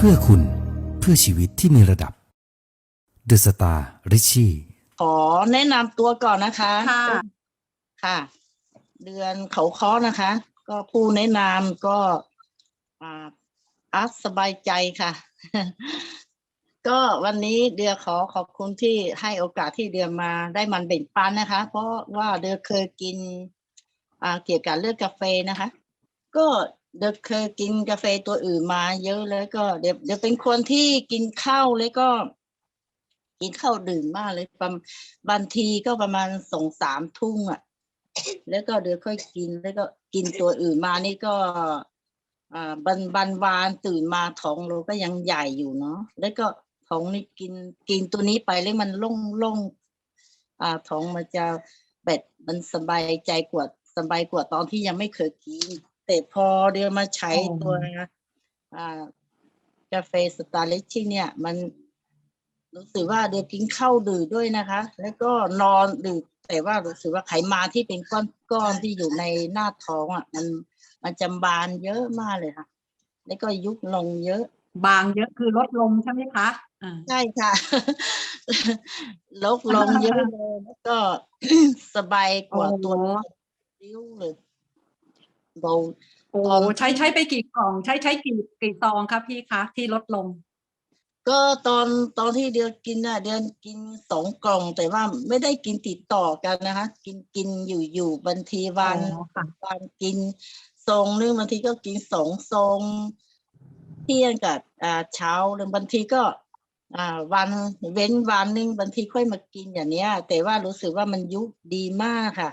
เพื่อคุณเพื่อชีวิตที่มีระดับ The Star Richie ขอแนะนำตัวก่อนนะคะค่ะค่ะ เดือนเขาค้อนะคะ ก็ผู้แนะนำก็อ่าอัสสบายใจค่ะ ก็วันนี้เดือขอขอบคุณที่ให้โอกาสที่เดือมาได้มันแบ่งปันนะคะ เพราะว่าเดือเคยกินอ่าเกี่ยวกับเรื่องกาแฟนะคะ ก็ เดือเคยกินกาแฟตัวอื่นมาเยอะแล้วก็เดี๋ยวเดี๋ยวเป็นคนที่กินข้าวแล้วก็ กินข้าวดื่มมากเลยประมาณบางทีก็ประมาณสองสามทุ่งอะ แล้วก็เดี๋ยวค่อยกินแล้วก็กินตัวอื่นมานี่ก็อ่าบันบันวานตื่นมาท้องเราก็ยังใหญ่อยู่เนาะแล้วก็ท้องนี่กินกินตัวนี้ไปแล้วมันโล่งโล่งอ่าท้องมันจะแบบมันสบายใจกว่าสบายกว่าตอนที่ยังไม่เคยกิน แต่พอเดี๋ยวมาใช้อ๋อตัวอ่ากาแฟสตาร์เลชชี่เนี่ย มันรู้สึกว่าเดี๋ยวกินข้าวดื่มด้วยนะคะ แล้วก็นอนดื่มแต่ว่ารู้สึกว่าไขมันที่เป็นก้อนๆที่อยู่ในหน้าท้องอะ มันมันจำบานเยอะมากเลยค่ะ แล้วก็ยุบลงเยอะ บางเยอะคือลดลงใช่ไหมคะอ่าใช่ค่ะ ลดลงเยอะเลยแล้วก็สบายกว่าตัวริ้วเลย เบาโอ้ตอนใช้ใช้ไปกี่กล่อง ใช้ใช้กี่กี่ซองครับพี่คะที่ลดลง ก็ตอนตอนที่เดือนกินน่ะ เดือนกินสองกล่องแต่ว่าไม่ได้กินติดต่อกันนะคะ กินกินอยู่อยู่บางทีวันอ๋อค่ะวันกินซองนึงบางทีก็กินสองซองเที่ยงกับอ่าเช้าหรือบางทีก็อ่าวันเว้นวันหนึงบางทีค่อยมากินอย่างเนี้ย แต่ว่ารู้สึกว่ามันยุบดีมากค่ะ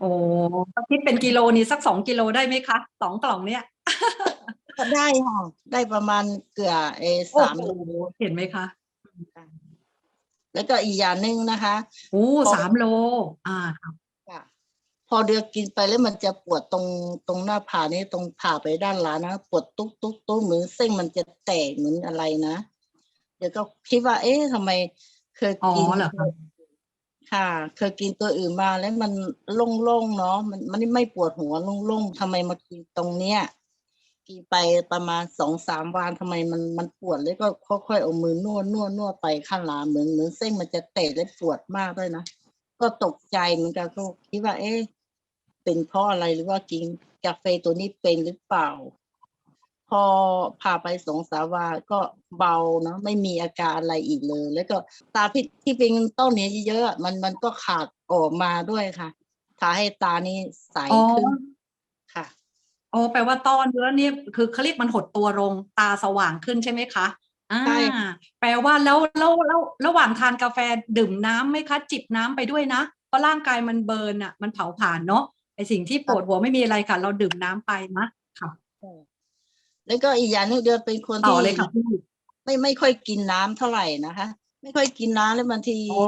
โอ้คิดเป็นกิโลนี่สักสองกิโลได้ไหมคะสองกล่องเนี้ยก็ได้ค่ะ ได้ประมาณเกือบเออโอ้สามโหเห็นไหมคะ แล้วก็อีกอย่างหนึ่งนะคะโอ้พอสามโล อ่าค่ะค่ะ พอเดือกินไปแล้วมันจะปวดตรงตรงหน้าผากนี่ตรงผ่าไปด้านหลังนะปวดตุ๊กตุ๊กตุ๊กเหมือนเส้นมันจะแตกเหมือนอะไรนะเดี๋ยวก็คิดว่า เอ๊ะทำไมเคยอ๋อกินเหรอ ค่ะ เคยกินตัวอื่นมาแล้วมันโล่งๆเนาะมันมันไม่ปวดหัวโล่งๆทำไมมากินตรงเนี้ยกินไปประมาณสองสามวันทำไมมันมันปวดแล้วก็ค่อยๆเอามือนวดนวดนวดไปข้างหลังเหมือนเหมือนเส้นมันจะแตกและปวดมากด้วยนะก็ตกใจเหมือนกันก็คิดว่า เอ๊ะเป็นเพราะอะไรหรือว่ากินกาแฟตัวนี้เป็นหรือเปล่า พอพาไปสองสามวันก็เบาเนาะไม่มีอาการอะไรอีกเลย แล้วก็ตาพิษที่เป็นต้นเนี้ยเยอะๆอะมันมันก็ขาดออกมาด้วยค่ะทาให้ตานี่ใสอ๋อขึ้นค่ะโอ้แปลว่าต้อเนื้อเนี่ยคือเขาเรียกมันหดตัวลงตาสว่างขึ้นใช่ไหมคะอ่าใช่แปลว่าแล้วแล้วแล้วระหว่างทานกาแฟดื่มน้ำไหมคะ จิบน้ำไปด้วยนะเพราะร่างกายมันเบิร์นอะ มันเผาผลาญเนาะไอสิ่งที่ปวดหัวไม่มีอะไรค่ะ เราดื่มน้ำไปนะค่ะ แล้วก็อีกอย่างหนึงเดือนเป็นคนต่อที่เลยค่ะพี่ไม่ไม่ค่อยกินน้ำเท่าไหร่นะคะ ไม่ค่อยกินน้ำแล้วบางทีโอ้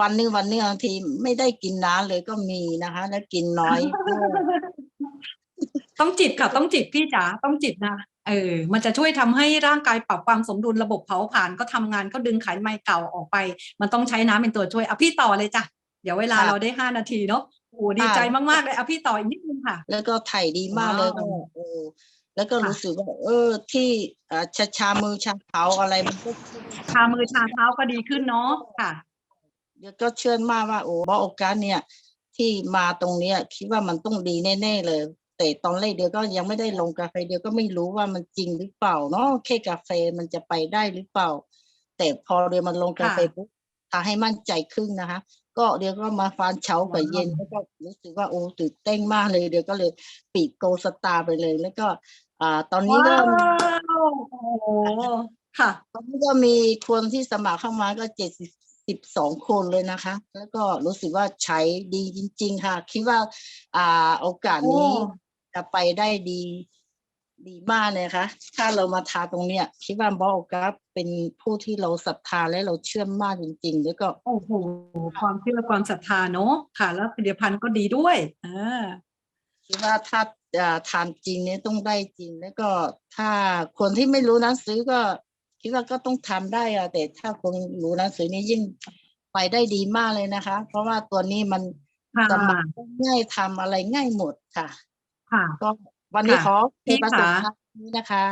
วันหนึงวันหนึงบางทีไม่ได้กินน้ำเลยก็มีนะคะ แล้วกินน้อยด้วยต้องจิบค่ะ ต้องจิบพี่จ๋าต้องจิบนะเออ มันจะช่วยทำให้ร่างกายปรับความสมดุลระบบเผาผลาญก็ทำงานก็ดึงไขมันเก่าออกไป มันต้องใช้น้ำเป็นตัวช่วยเอาพี่ต่อเลยจ้ะเดี๋ยวเวลาค่ะเราได้ห้านาทีเนาะโอ้ดีใจค่ะมากๆเลยเอาพี่ต่ออีกนิดนึงค่ะ แล้วก็ถ่ายดีมากเลยว้าวก็เออ แล้วก็ค่ะรู้สึกว่าเออที่อ่าชาชามือชาเท้าอะไรมันก็ชามือชาเท้าก็ดีขึ้นเนาะค่ะเดี๋ยวก็เชื่อมากว่าโอ้เพราะโอกาสเนี่ย ที่มาตรงเนี้ย คิดว่ามันต้องดีแน่ๆเลย แต่ตอนแรกเดียวก็ยังไม่ได้ลงกาแฟเดียวก็ไม่รู้ว่ามันจริงหรือเปล่าเนาะแค่กาแฟมันจะไปได้หรือเปล่า แต่พอเดียวมันลงกาแฟค่ะปุ๊บทำให้มั่นใจขึ้นนะคะ ก็เดี๋ยวก็มาฟานเช้ากับว้าวเย็นแล้วก็รู้สึกว่าโอ้ตื่นเต้นมากเลย เดี๋ยวก็เลยปีกโกสตาร์ไปเลย แล้วก็ อ่า ตอนนี้ก็ว้าวโอ้โหค่ะ ตอนนี้ก็มีคนที่สมัครเข้ามาก็เจ็ดสิบสิบสองคนเลยนะคะ แล้วก็รู้สึกว่าใช้ดีจริง ๆ ค่ะ คิดว่า อ่า โอกาสนี้โอ้จะไปได้ดี ดีมากเลยค่ะถ้าเรามาทาตรงเนี้ยคิดว่าบอโอกาสเป็นผู้ที่เราศรัทธาและเราเชื่อมากจริงๆ แล้วก็โอ้โหความเชื่อความศรัทธาเนาะค่ะ แล้วผลิตภัณฑ์ก็ดีด้วยอ่าคิดว่าถ้าอ่าทานจริงเนี่ยต้องได้จริง แล้วก็ถ้าคนที่ไม่รู้หนังสือก็ คิดว่าก็ต้องทำได้อะแต่ถ้าคนรู้หนังสือนี่ยิ่งไปได้ดีมากเลยนะคะ เพราะว่าตัวนี้มันค่ะสมัครง่ายทำอะไรง่ายหมดค่ะ ค่ะก็ วันนี้ค่ะขอพี่ประสบขาการณ์นี้นะคะ